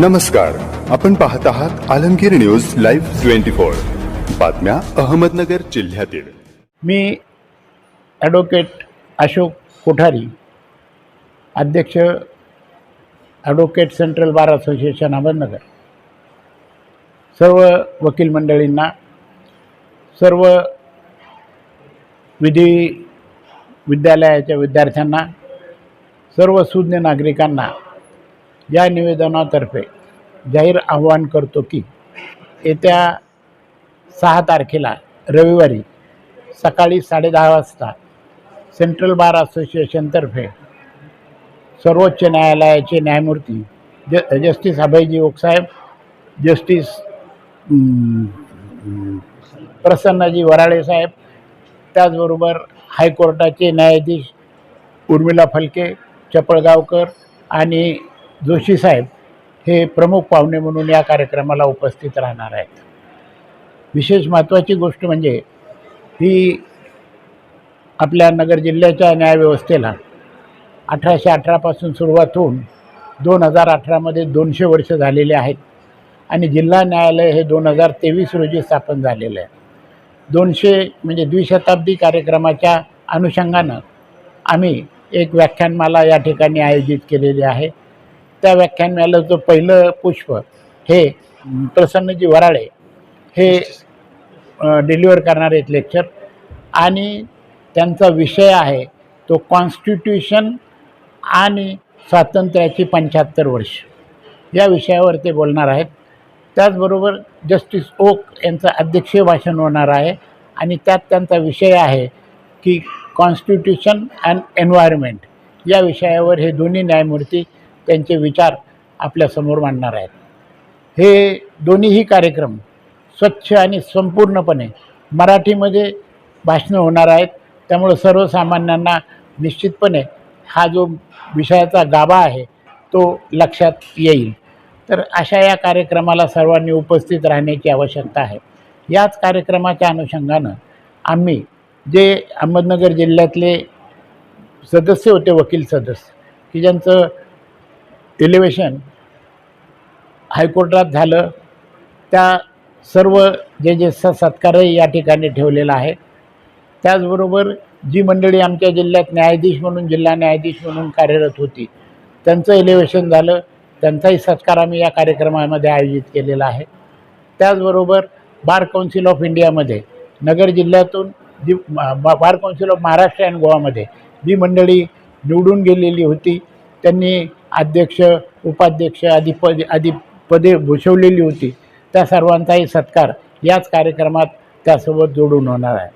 नमस्कार. आपण पाहत आहात Alamgir news live twenty four. बातम्या अहमदनगर जिल्ह्यातील. मी ॲडव्होकेट अशोक कोठारी अध्यक्ष advocate central bar association Ahmednagar. सर्व वकील मंडळींना सर्व विधी विद्यालयाच्या विद्यार्थ्यांना सर्व सुज्ञ नागरिकांना या निवेदनातर्फे जाहीर आवाहन करतो की येत्या सहा तारखेला रविवारी सकाळी साडेदहा वाजता सेंट्रल बार असोसिएशनतर्फे सर्वोच्च न्यायालयाचे न्यायमूर्ती ज जस्टिस अभयजी ओकसाहेब जस्टिस प्रसन्नजी वराळे साहेब त्याचबरोबर हायकोर्टाचे न्यायाधीश उर्मिला फलके चपळगावकर आणि जोशी साहेब हे प्रमुख पाहुणे म्हणून या कार्यक्रमाला उपस्थित राहणार आहेत. विशेष महत्त्वाची गोष्ट म्हणजे ही आपल्या नगर जिल्ह्याच्या न्यायव्यवस्थेला अठराशे अठरापासून सुरुवात होऊन दोन हजार अठरामध्ये दोनशे वर्ष झालेले आहेत आणि जिल्हा न्यायालय हे दोन हजार तेवीस रोजी स्थापन झालेलं आहे. दोनशे म्हणजे द्विशताब्दी कार्यक्रमाच्या अनुषंगानं आम्ही एक व्याख्यानमाला या ठिकाणी आयोजित केलेली आहे. त्या व्याख्यानमालेचं पहिलं पुष्प. हे प्रसन्नजी वराळे हे डिलिव्हर करणार आहेत लेक्चर आणि त्यांचा विषय आहे तो कॉन्स्टिट्यूशन आणि स्वातंत्र्याची पंच्याहत्तर वर्ष. या विषयावर ते बोलणार आहेत. त्याचबरोबर जस्टिस ओक यांचं अध्यक्षीय भाषण होणार आहे. आणि त्यात त्यांचा विषय आहे की कॉन्स्टिट्यूशन अँड एन्व्हायरमेंट या विषयावर हे दोन्ही न्यायमूर्ती त्यांचे विचार आपल्यासमोर मांडणार आहेत. हे दोन्हीही कार्यक्रम स्वच्छ आणि संपूर्णपणे मराठीमध्ये भाषणं होणार आहेत. त्यामुळं सर्वसामान्यांना निश्चितपणे हा जो विषयाचा गाभा आहे तो लक्षात येईल. तर अशा या कार्यक्रमाला सर्वांनी उपस्थित राहण्याची आवश्यकता आहे. याच कार्यक्रमाच्या अनुषंगानं आम्ही जे अहमदनगर जिल्ह्यातले सदस्य होते वकील सदस्य की ज्यांचं इलेवेशन हायकोर्टात झालं. त्या सर्व जे जे स सत्कारही या ठिकाणी ठेवलेला आहे. त्याचबरोबर जी मंडळी आमच्या जिल्ह्यात न्यायाधीश म्हणून जिल्हा न्यायाधीश म्हणून कार्यरत होती त्यांचं इलेवेशन झालं. त्यांचाही सत्कार आम्ही या कार्यक्रमामध्ये आयोजित केलेला आहे. त्याचबरोबर बार काउन्सिल ऑफ इंडियामध्ये नगर जिल्ह्यातून जी bar council of Maharashtra and गोवामध्ये जी मंडळी निवडून गेलेली होती त्यांनी अध्यक्ष उपाध्यक्ष आदी पद आदी पदे भूषवलेली होती. त्या सर्वांचाही सत्कार याच कार्यक्रमात त्यासोबत जोडून होणार आहे.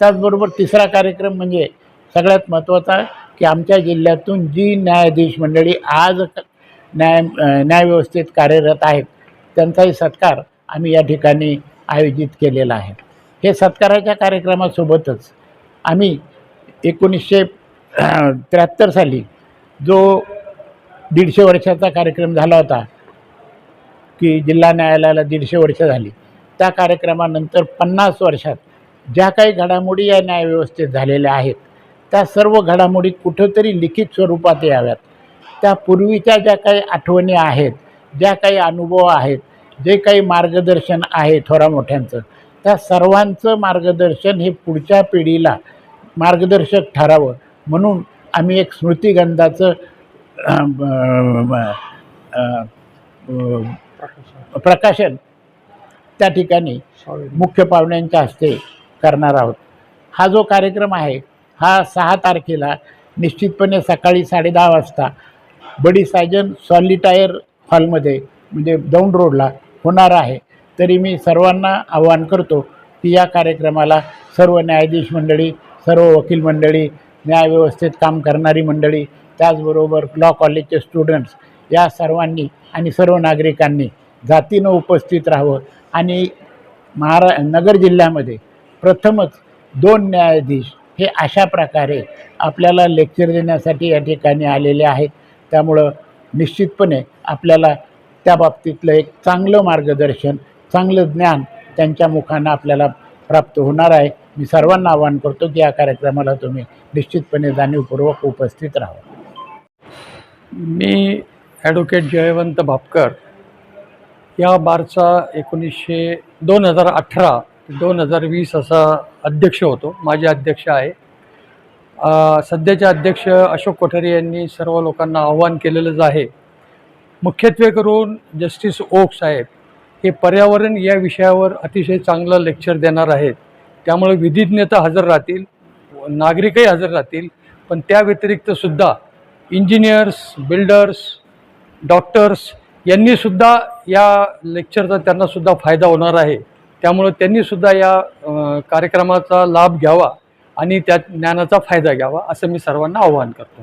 त्याचबरोबर तिसरा कार्यक्रम म्हणजे सगळ्यात महत्त्वाचा की आमच्या जिल्ह्यातून जी न्यायाधीश मंडळी आज न्याय न्यायव्यवस्थेत कार्यरत आहेत त्यांचाही सत्कार आम्ही या ठिकाणी आयोजित केलेला आहे. हे सत्काराच्या कार्यक्रमासोबतच आम्ही एकोणीसशे त्र्याहत्तर साली जो दीडशे वर्षाचा कार्यक्रम झाला होता की जिल्हा न्यायालयाला दीडशे वर्ष झाली. त्या कार्यक्रमानंतर पन्नास वर्षात ज्या काही घडामोडी या न्यायव्यवस्थेत झालेल्या आहेत त्या सर्व घडामोडी कुठंतरी लिखित स्वरूपात याव्यात. त्या पूर्वीच्या ज्या काही आठवणी आहेत ज्या काही अनुभव आहेत जे काही मार्गदर्शन आहे थोरा मोठ्यांचं त्या सर्वांचं मार्गदर्शन हे पुढच्या पिढीला मार्गदर्शक ठरावं म्हणून आम्ही एक स्मृतिगंधाचं प्रकाशन त्या ठिकाणी मुख्य पाहुण्यांच्या हस्ते करणार आहोत. हा जो कार्यक्रम आहे हा सहा तारखेला निश्चितपणे सकाळी साडेदहा वाजता बडी सायजन सॉलिटायर हॉलमध्ये म्हणजे दौंड रोडला होणार आहे. तरी मी सर्वांना आवाहन करतो की या कार्यक्रमाला सर्व न्यायाधीश मंडळी सर्व वकील मंडळी न्यायव्यवस्थेत काम करणारी मंडळी त्याचबरोबर लॉ कॉलेजचे स्टुडंट्स या सर्वांनी आणि सर्व नागरिकांनी जातीनं उपस्थित राहावं. आणि महारा नगर जिल्ह्यामध्ये प्रथमच दोन न्यायाधीश हे अशा प्रकारे आपल्याला लेक्चर देण्यासाठी या ठिकाणी आलेले आहेत. त्यामुळं निश्चितपणे आपल्याला त्या बाबतीतलं एक चांगलं मार्गदर्शन चांगलं ज्ञान त्यांच्या मुखानं आपल्याला प्राप्त होणार आहे. मी सर्वांना आवाहन करतो की या कार्यक्रमाला तुम्ही निश्चितपणे जाणीवपूर्वक उपस्थित राहा मी ॲडव्होकेट जयवंत भापकर या बारचा एकोणीसशे दोन हजार अठरा ते दोन हजार वीस असा अध्यक्ष होतो. माझे अध्यक्ष आहे. सध्याचे अध्यक्ष अशोक कोठारी यांनी सर्व लोकांना आव्हान केलेलंच आहे. मुख्यत्वे करून जस्टिस ओक साहेब हे पर्यावरण या विषयावर अतिशय चांगलं लेक्चर देणार आहेत. त्यामुळे विधिज्ञता हजर राहतील नागरिकही हजर राहतील पण त्या व्यतिरिक्त सुद्धा इंजिनियर्स बिल्डर्स डॉक्टर्स यांनीसुद्धा या लेक्चरचा त्यांनासुद्धा फायदा होणार आहे. त्यामुळं त्यांनीसुद्धा या कार्यक्रमाचा लाभ घ्यावा आणि त्या ज्ञानाचा फायदा घ्यावा असं मी सर्वांना आवाहन करतो.